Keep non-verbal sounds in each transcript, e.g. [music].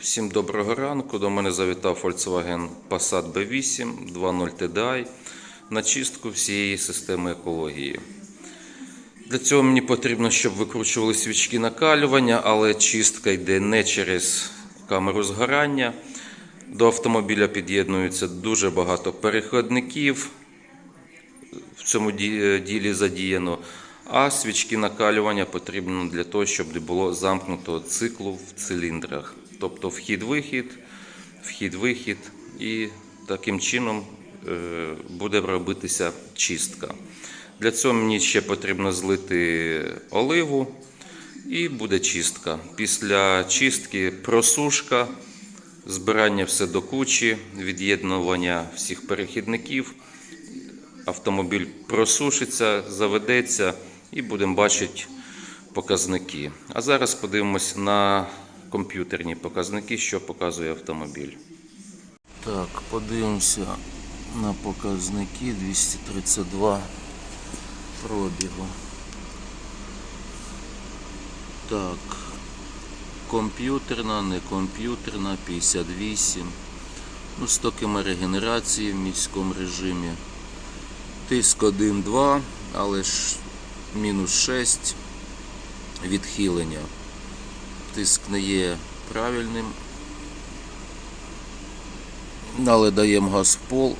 Всім доброго ранку. До мене завітав Volkswagen Passat B8 2.0 TDI на чистку всієї системи екології. Для цього мені потрібно, щоб викручували свічки накалювання, але чистка йде не через камеру згорання. До автомобіля під'єднується дуже багато переходників. В цьому ділі задіяно. А свічки накалювання потрібно для того, щоб не було замкнутого циклу в циліндрах. Тобто вхід-вихід, вхід-вихід, і таким чином е, буде робитися чистка. Для цього мені ще потрібно злити оливу і буде чистка. Після чистки просушка, збирання все до кучі, від'єднування всіх перехідників автомобіль просушиться, заведеться і будемо бачити показники. А зараз подивимось на комп'ютерні показники, що показує автомобіль. Так, подивимося на показники 232 пробігу. Так, комп'ютерна, не комп'ютерна, 58. Ну, 100 км регенерації в міському режимі. Тиск 1-2, але ж мінус 6 відхилення. Тиск не є правильним. Але даємо газ в пол.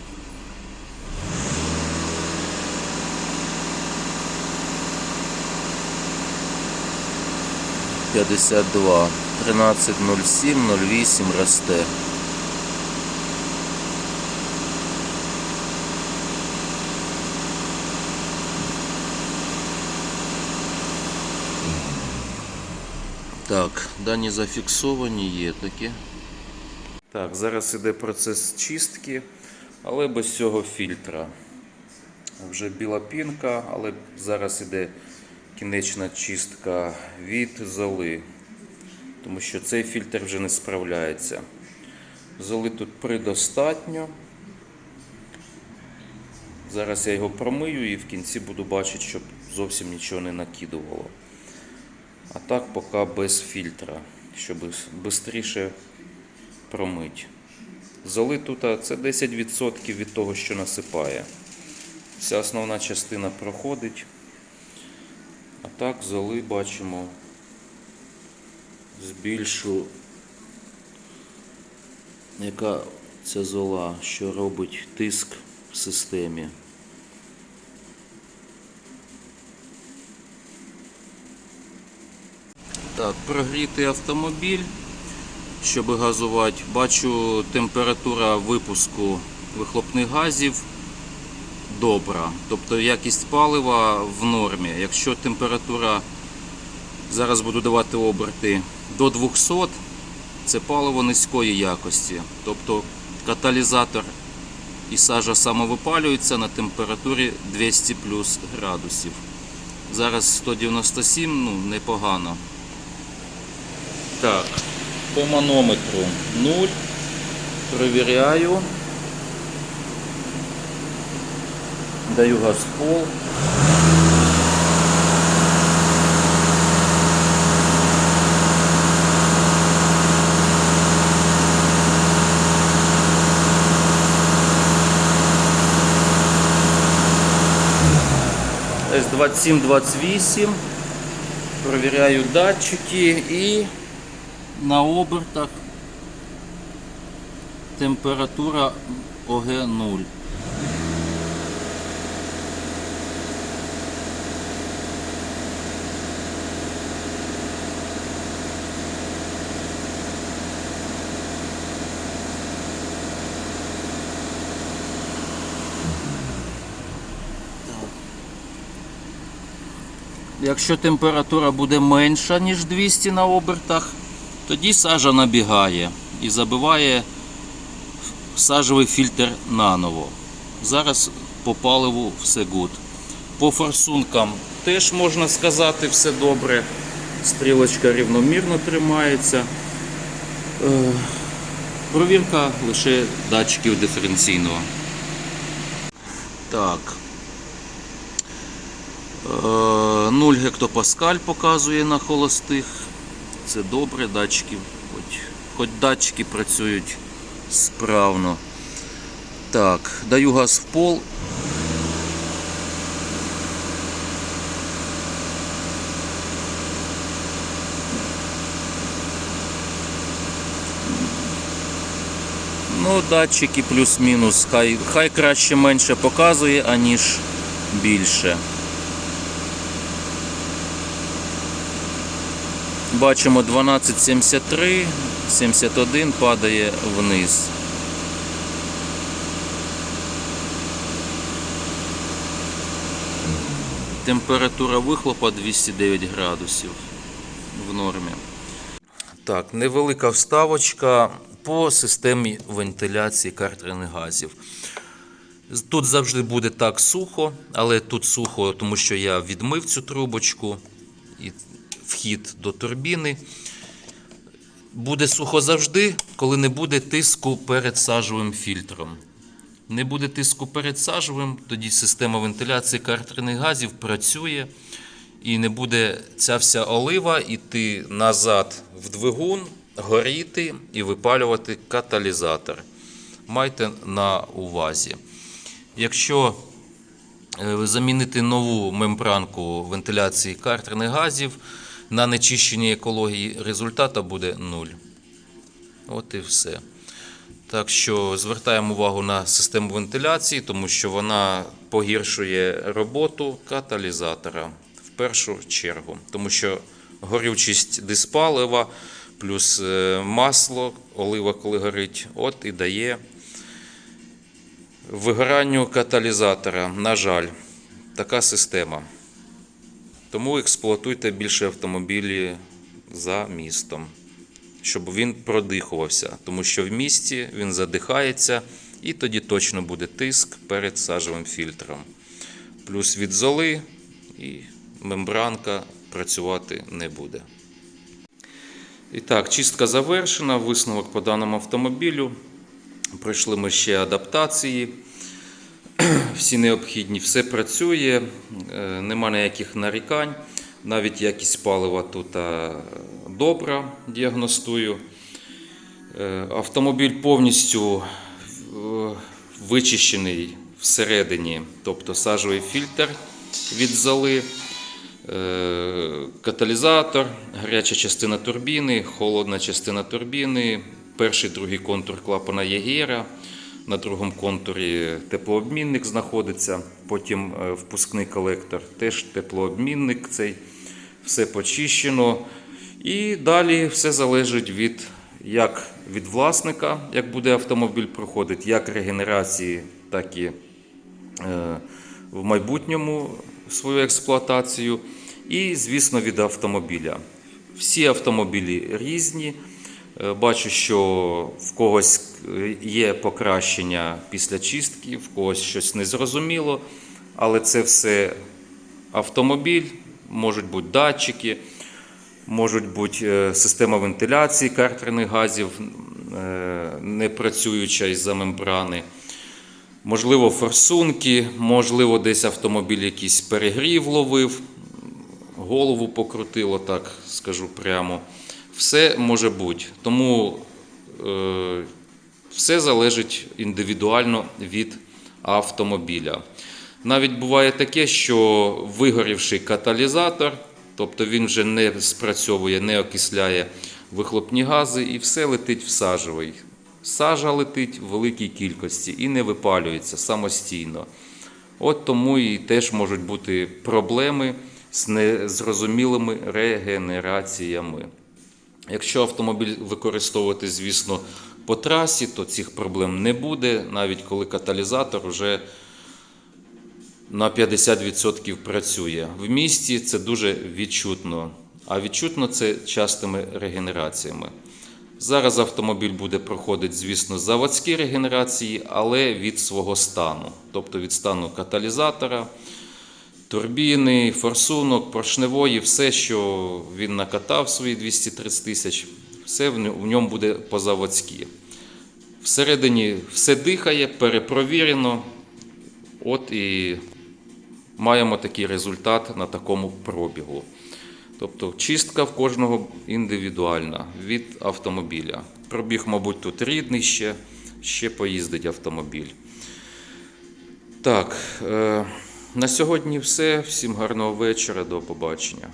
П'ятдесят два. Тринадцять нуль сім, нуль вісім росте. Так, дані зафіксовані, є такі. Так, зараз іде процес чистки, але без цього фільтра. Вже біла пінка, але зараз іде кінечна чистка від золи, тому що цей фільтр вже не справляється. Золи тут предостатньо. Зараз я його промию і в кінці буду бачити, щоб зовсім нічого не накидувало. А так поки без фільтра, щоб швидше промить. Золи тут це 10% від того, що насипає. Вся основна частина проходить. А так золи бачимо збільшу, яка ця зола, що робить тиск в системі. Так, прогрітий автомобіль, щоб газувати. Бачу, температура випуску вихлопних газів добра. Тобто якість палива в нормі. Якщо температура, зараз буду давати оберти до 200, це паливо низької якості. Тобто каталізатор і сажа самовипалюється на температурі 200 плюс градусів. Зараз 197, ну непогано. Так, по манометру 0. Провіряю. Даю газ пол. Десь 27-28. Провіряю датчики і на обертах температура ОГ 0. Якщо температура буде менша, ніж 200 на обертах, тоді сажа набігає і забиває сажевий фільтр наново. Зараз по паливу все гуд. По форсункам теж можна сказати все добре. Стрілочка рівномірно тримається. Е, Провірка лише датчиків диференційного. Так. Е, 0 гектопаскаль показує на холостих. Це добре, датчики хоч хоч датчики працюють справно. Так, даю газ в пол. Ну, датчики плюс-мінус. Хай, хай краще менше показує, аніж більше. Бачимо 12,73, 71 падає вниз. Температура вихлопа 209 градусів в нормі. Так, невелика вставочка по системі вентиляції картерних газів. Тут завжди буде так сухо, але тут сухо, тому що я відмив цю трубочку і вхід до турбіни. Буде сухо завжди, коли не буде тиску перед сажовим фільтром. Не буде тиску перед сажовим, тоді система вентиляції картерних газів працює і не буде ця вся олива йти назад в двигун, горіти і випалювати каталізатор. Майте на увазі. Якщо е, замінити нову мембранку вентиляції картерних газів на нечищеній екології, результата буде нуль. От і все. Так що звертаємо увагу на систему вентиляції, тому що вона погіршує роботу каталізатора в першу чергу. Тому що горючість диспалива плюс е, масло, олива, коли горить, от і дає вигоранню каталізатора. На жаль, така система. Тому експлуатуйте більше автомобілі за містом, щоб він продихувався, тому що в місті він задихається і тоді точно буде тиск перед сажевим фільтром. Плюс від золи і мембранка працювати не буде. І так, чистка завершена, висновок по даному автомобілю. Пройшли ми ще адаптації. [clears throat] Всі необхідні, все працює, е, нема ніяких нарікань. Навіть якість палива тут е, добра, діагностую. Е, Автомобіль повністю вичищений всередині, тобто сажовий фільтр від золи, е, каталізатор, гаряча частина турбіни, холодна частина турбіни, перший другий контур клапана Єгера. На другому контурі теплообмінник знаходиться, потім е, впускний колектор, теж теплообмінник цей, все почищено. І далі все залежить від як від власника, як буде автомобіль проходити, як регенерації, так і е, в майбутньому свою експлуатацію. І, звісно, від автомобіля. Всі автомобілі різні. Е, Бачу, що в когось е, є покращення після чистки, в когось щось незрозуміло, але це все автомобіль, можуть бути датчики, можуть бути е, система вентиляції картерних газів, не працююча із-за мембрани. Можливо, форсунки, можливо, десь автомобіль якийсь перегрів ловив, голову покрутило, так скажу прямо. Все може бути. Тому е, все залежить індивідуально від автомобіля. Навіть буває таке, що вигорівший каталізатор, тобто він вже не спрацьовує, не окисляє вихлопні гази, і все летить в сажевий. Сажа летить в великій кількості і не випалюється самостійно. От тому і теж можуть бути проблеми з незрозумілими регенераціями. Якщо автомобіль використовувати, звісно, по трасі, то цих проблем не буде, навіть коли каталізатор вже на 50% працює. В місті це дуже відчутно, а відчутно це частими регенераціями. Зараз автомобіль буде проходити, звісно, заводські регенерації, але від свого стану, тобто від стану каталізатора, турбіни, форсунок, поршневої, все, що він накатав свої 230 тисяч, все в ньому буде по-заводськи. Всередині все дихає, перепровірено. От і маємо такий результат на такому пробігу. Тобто чистка в кожного індивідуальна від автомобіля. Пробіг, мабуть, тут рідний ще, ще поїздить автомобіль. Так, е, на сьогодні все. Всім гарного вечора, до побачення.